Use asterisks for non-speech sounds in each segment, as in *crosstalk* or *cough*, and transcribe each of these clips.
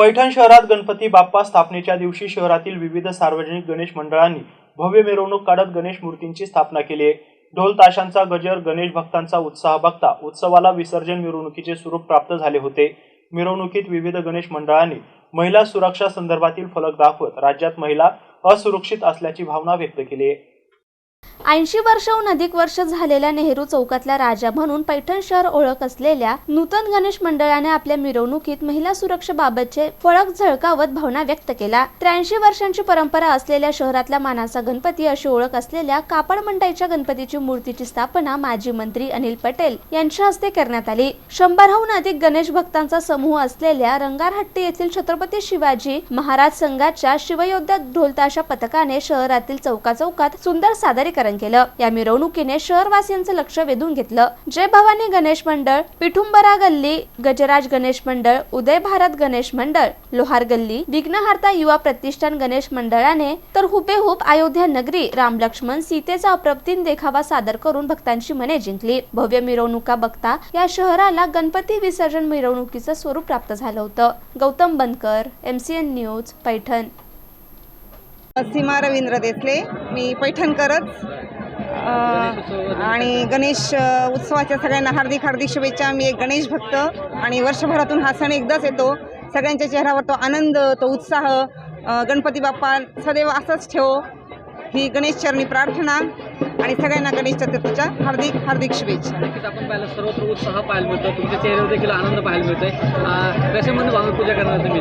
पैठण शहरात गणपती बाप्पा स्थापनेच्या दिवशी शहरातील विविध सार्वजनिक गणेश मंडळांनी भव्य मिरवणूक काढत गणेश मूर्तींची स्थापना केली आहे. ढोल ताशांचा गजर गणेश भक्तांचा उत्साह बघता उत्सवाला विसर्जन मिरवणुकीचे स्वरूप प्राप्त झाले होते. मिरवणुकीत विविध गणेश मंडळांनी महिला सुरक्षा संदर्भातील फलक दाखवत राज्यात महिला असुरक्षित असल्याची भावना व्यक्त केली आहे. ऐंशी वर्षहून अधिक वर्ष झालेल्या नेहरू चौकातल्या राजा म्हणून पैठण शहर ओळख असलेल्या नूतन गणेश मंडळाने आपल्या मिरवणुकीत महिला सुरक्षेबाबतचे फळक झळकावत भावना व्यक्त केला त्र्याऐंशी वर्षांची परंपरा असलेल्या शहरातल्या मानाचा गणपती अशी ओळख असलेल्या कापड मंडईच्या गणपतीची मूर्तीची स्थापना माजी मंत्री अनिल पटेल यांच्या हस्ते करण्यात आली. शंभरहून अधिक गणेश भक्तांचा समूह असलेल्या रंगारहट्टी येथील छत्रपती शिवाजी महाराज संघाच्या शिवयोद्धा ढोलताशा पथकाने शहरातील चौकाचौकात सुंदर सादरीकरण केलं. या मिरवणुकीने शहरवासियांचं लक्ष वेधून घेतलं. जय भवानी गणेश मंडळ पिठुंबरा गल्ली गजराज गणेश मंडळ उदय भारत गणेश मंडळ लोहार गल्ली विघ्नहार्ता युवा प्रतिष्ठान गणेश मंडळाने तर हुबेहूब अयोध्या नगरी राम लक्ष्मण सीतेचा अप्रतिम देखावा सादर करून भक्तांची मने जिंकली. भव्य मिरवणुका बघता या शहराला गणपती विसर्जन मिरवणुकीचं स्वरूप प्राप्त झालं होतं. Gautam Bankar MCN news Paithan. सीमा रवींद्र देसले. मी पैठणकरच आणि गणेश उत्सवाच्या सगळ्यांना हार्दिक हार्दिक शुभेच्छा. मी एक गणेश भक्त आणि वर्षभरातून हा सण एकदाच येतो. सगळ्यांच्या चेहऱ्यावर तो आनंद तो उत्साह गणपती बाप्पा सदैव असंच ठेवो. ही गणेश चरणी प्रार्थना. आणि सगळ्यांना गणेश चतुर्थीच्या हार्दिक हार्दिक शुभेच्छा. नक्कीच आपण पाहिलं सर्वत्र उत्साह पाहायला मिळतो तुमच्या चेहऱ्यावर देखील आनंद पाहायला मिळतोय. अं, कशामध्ये भावना पूजा करणार तुम्ही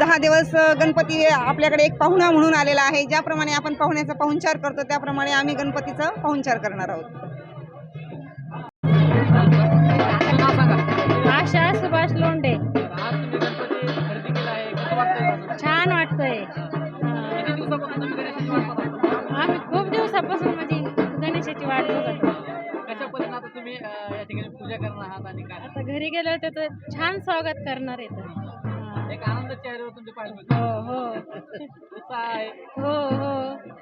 दहा दिवस गणपती आपल्याकडे एक पाहुणा म्हणून आलेला आहे. ज्याप्रमाणे आपण पाहुण्याचा पाहुणचार करतो त्याप्रमाणे आम्ही गणपतीचा पाहुणचार करणार आहोत. आशा सुभाष लोंढे. कसं वाटतंय? छान वाटतंय? आम्ही खूप दिवसापासून काय आता घरी गेलो त्याचं छान स्वागत करणार आहे तर. एक आनंद चेहऱ्यावर तुमच्या हो हो. *laughs* हो हो.